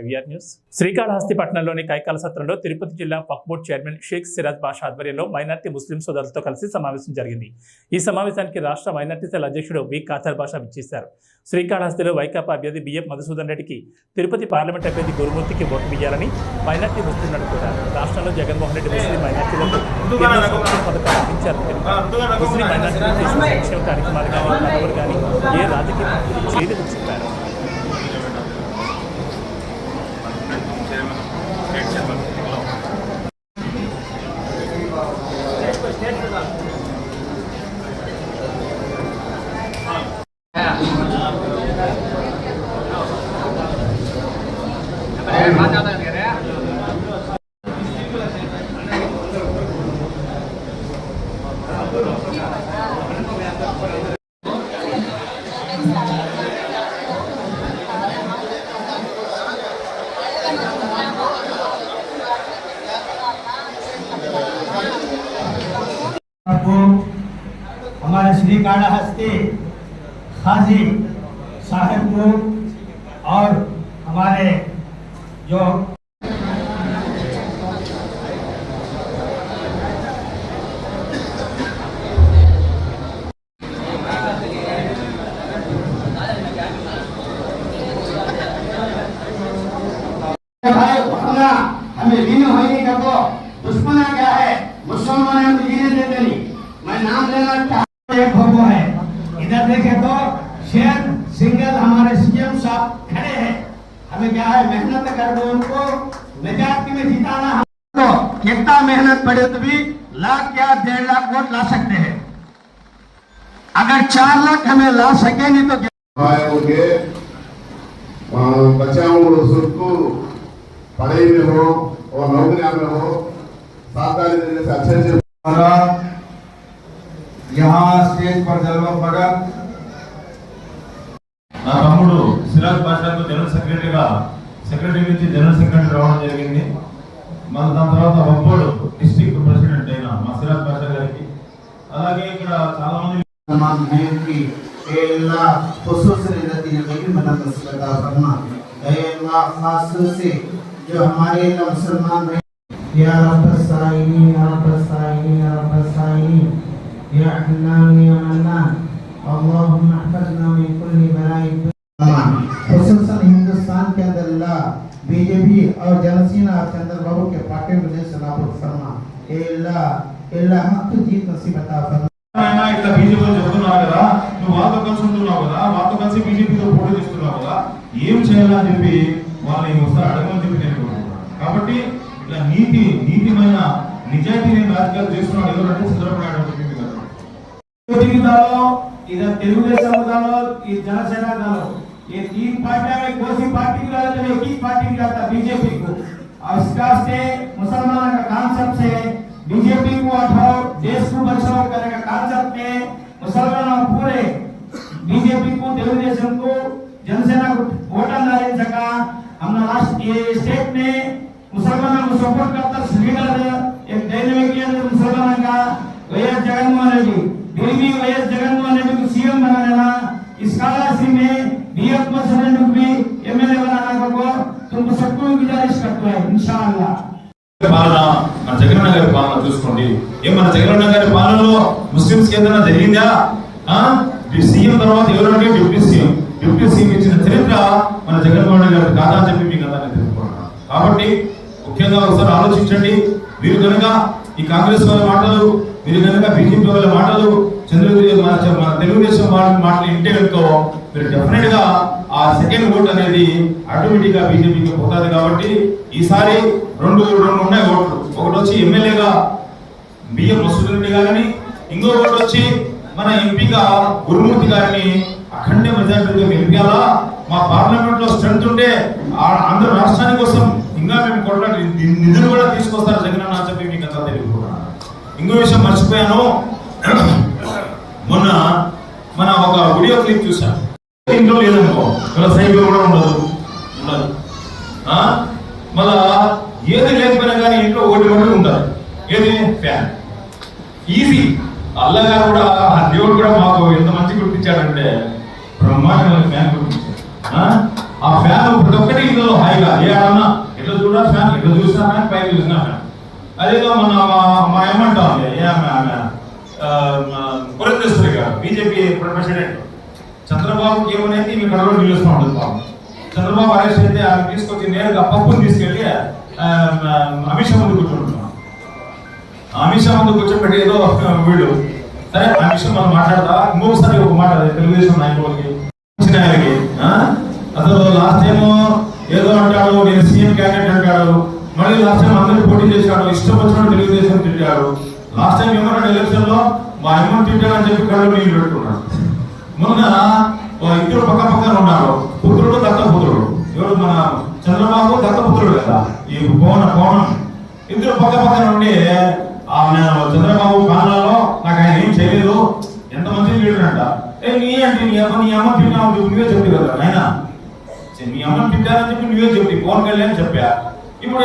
IVR news. Srikalahasti పట్టణంలోని కైకాల సత్రంలో తిరుపతి జిల్లా వక్ఫ్ బోర్డ్ చైర్మన్ షేక్ సిరాజ్ బాషా ఆధ్వర్యంలో మైనార్టీ ముస్లిం సోదరులతో కలిసి సమావేశం జరిగింది. ఈ సమావేశానికి రాష్ట్ర మైనార్టీ సెల్ అధ్యక్షుడు వి ఖాదర్ బాషా విచ్చేశారు. శ్రీకాళహస్తిలో వైకాపా అభ్యర్థి బిఎం మధుసూదన్ రెడ్డికి తిరుపతి పార్లమెంట్ అభ్యర్థి గురుమూర్తికి ఓటు వేయాలని మైనార్టీ ముస్లింలను కోరారు రాష్ట్రంలో జగన్మోహన్ రెడ్డి ముస్లిం మైనార్టీలకు పథకాలు ముస్లిం మైనార్టీలకు చేసిన సంక్షేమ కార్యక్రమాలు కానీ కానీ ఏ రాజకీయ పార్టీలు చేయలేదని చెప్పారు. Thank you. हमारे श्री कालाहस्ती खाजी साहब को और हमारे जो हमें लीन होने का तो क्या है। मुसलमान को जीने देते नहीं। मैं नाम लेना चाहता एक भगो है इधर देखे तो शेर सिंगल हमारे सीएम साहब खड़े हैं हमें क्या है मेहनत कर दो उनको मेजॉरिटी में जिताना हम तो कितना मेहनत पड़े तो भी लाख या डेढ़ लाख वोट ला सकते हैं अगर चार लाख हमें ला सके नहीं तो भाइयों के आ, बच्चों को सबको पढ़ाई में हो और नौकरियां में हो सरकारी तरीके से अच्छे अच्छे हमारा यहाँ स्टेज पर जलवा भगत నా తమ్ముడు సిరాజ్ బాషాకు జనరల్ సెక్రటరీగా సెక్రటరీ నుంచి జనరల్ సెక్రటరీ రావడం జరిగింది మన దాని తర్వాత ఒప్పోడు డిస్ట్రిక్ట్ ప్రెసిడెంట్ అయిన మా సిరాజ్ బాషా గారికి అలాగే ఇక్కడ చాలా మంది तमाम हैं कि ए अल्लाह खुसूस रहती है कभी मदद अता फरमा ए अल्लाह खास से जो हमारे अल्लाह मुसलमान हैं या रब साईनी या रब साईनी जनसेना और चंद्र बाबू के पार्टी में से नाबूद फरमा ए अल्लाह अल्लाह हक जीत नसीब अता फरमा ఆయన ఇట్లా బీజేపీ చెప్తున్నారు కదా నువ్వు వాళ్ళతో కలిసి ఉంటున్నావు కదా వాళ్ళతో కలిసి బీజేపీతో పోటీ చేస్తున్నావు కదా ఏం చేయాలని చెప్పి వాళ్ళని ఒకసారి అడగమని చెప్పి నేను కోరుకుంటున్నాను కాబట్టి ఇట్లా నీతి నీతిమైన నిజాయితీ నేను రాజకీయాలు చేస్తున్నాడు ఎవరంటే చంద్రబాబు నాయుడు అని చెప్పి మీకు అర్థం. दलो इधर तेलुगुदेशम दलो ये जनसेना दलो ये तीन पार्टियां में कौन सी पार्टी और इस तरह से मुसलमान का कांसेप्ट से बीजेपी को हटाओ देश को बचाओ करने का कांसेप्ट में मुसलमान और पूरे बीजेपी को तेलुगुदेशम को, जनसेना को वोट अंदाज सका हमने लास्ट ये स्टेट में मुसलमान को सपोर्ट करता श्रीनगर एक दैनिक के अंदर मुसलमान का वैएस जगनमोहन रेड्डी। बीवी वहीं जगनमोहन रेड्डी को सीएम बना ना इस कालाशी में बी एफ़ बस भी एमएलए बनाना को सबको गुजारिश करते हैं इंशाअल्लाह పాలన మన జగనన్న గారి పాలన చూసుకోండి ఏం మన జగనన్న గారి పాలనలో ముస్లింస్ ఏదైనా జరిగిందా ఆ సీఎం తర్వాత ఎవరంటే డిప్యూటీ సీఎం డిప్యూటీ సీఎం ఇచ్చిన చరిత్ర మన జగన్మోహన్ రెడ్డి గారి కాదా అని చెప్పి మీకు అందరికీ తెలుసుకుంటున్నాను కాబట్టి ముఖ్యంగా ఒకసారి ఆలోచించండి మీరు కనుక ఈ కాంగ్రెస్ వాళ్ళ మాటలు మీరు కనుక బీజేపీ వాళ్ళ మాటలు చంద్రగిరి మన తెలుగుదేశం మాటలు ఇంటే కనుక మీరు డెఫినెట్గా ఆ సెకండ్ ఓట్ అనేది ఆటోమేటిక్గా బీజేపీకి పోతుంది కాబట్టి ఈసారి రెండు రెండు ఉన్నాయి ఓట్లు. ఒకటి వచ్చి ఎమ్మెల్యేగా బిఎం మసూద్ గారిని ఇంకో ఒకటి వచ్చి మన ఎంపీగా గురుమూర్తి గారిని అఖండ మెజార్టీగా గెలిపాలా మా పార్లమెంట్లో స్ట్రెంత్ ఉంటే ఆంధ్ర రాష్ట్రానికి కోసం ఇంకా మేము కొట్లాడి నిధులు కూడా తీసుకొస్తారు జగన్ అన్న అని చెప్పి మీకు అంతా తెలియకుండా ఇంకో విషయం మర్చిపోయాను. మొన్న మన ఒక వీడియో క్లిప్ చూసాను ఇంట్లో లేదనుకో మన సైకిల్ కూడా ఉండదు. ఉండదు. ఆ? మళ్ళా ఏది లేకపోయినా కానీ ఇంట్లో ఒకటి ఒకటి ఉంటారు. ఏది? ఫ్యాన్. ఈజీ. అల్లగారు కూడా దేవుడు కూడా మాకు ఎంత మంచి గుర్తించాడంటే బ్రహ్మాండమైన ఫ్యాన్ గుర్తించాడు. ఆ? ఫ్యాన్ ప్రతి ఒక్కటి ఇంట్లో హాయిగా ఏ ఆడన్నా ఎట్లా చూడా ఫ్యాన్ ఎట్లా చూసినా ఫ్యాన్ పైన చూసినా ఫ్యాన్. అదేదో మన మా మా ఏమంటా ఏ ఆమె ఆమె ఆ, గారు బీజేపీ ప్రెసిడెంట్ చంద్రబాబుకి ఏమనేది మీ కడలో నిలుస్తూ ఉంటుంది బాబు చంద్రబాబు అరెస్ట్ అయితే ఆమె తీసుకొచ్చి నేరుగా పప్పును తీసుకెళ్ళి అమిత్ షా ముందు కూర్చుంటున్నాం అమిత్ షా ముందు కూర్చోబెట్టి ఏదో వీళ్ళు. సరే ఆ విషయం మనం మాట్లాడదా? ఇంకొకసారి ఒక మాట తెలుగుదేశం నాయకులకి వచ్చిన ఆయనకి అసలు లాస్ట్ టైం ఏదో అంటాడు నేను సీఎం క్యాండిడేట్ అంటాడు మళ్ళీ లాస్ట్ టైం అందరూ పోటీ చేశాడు ఇష్టం వచ్చినట్టు తెలుగుదేశం తిట్టాడు లాస్ట్ టైం ఏమన్నాడు ఎలక్షన్లో మా అమ్మ తింటానని చెప్పి కళ్ళు నీళ్ళు పెట్టుకున్నాడు మొన్న ఇద్దరు పక్క పక్కన ఉన్నారు. పుత్రుడు దత్తపుత్రుడు ఎవరు? మన చంద్రబాబు దత్తపుత్రుడు కదా. ఈ పవన్ పవన్ ఇద్దరు పక్క పక్కన ఉండి ఆమె చంద్రబాబు కాలంలో నాకు ఆయన ఏం చేయలేదు. ఎంతమంది లీడర్ అంట ఏ నీ అంటే నీ అమ్మ నీ అమ్మ తిన్నావు చెప్పి నువ్వే చెప్పి కదా నాయన. మీ అమ్మని తింటానని చెప్పి నువ్వే చెప్పి పవన్ కళ్యాణ్ చెప్పా. ఇప్పుడు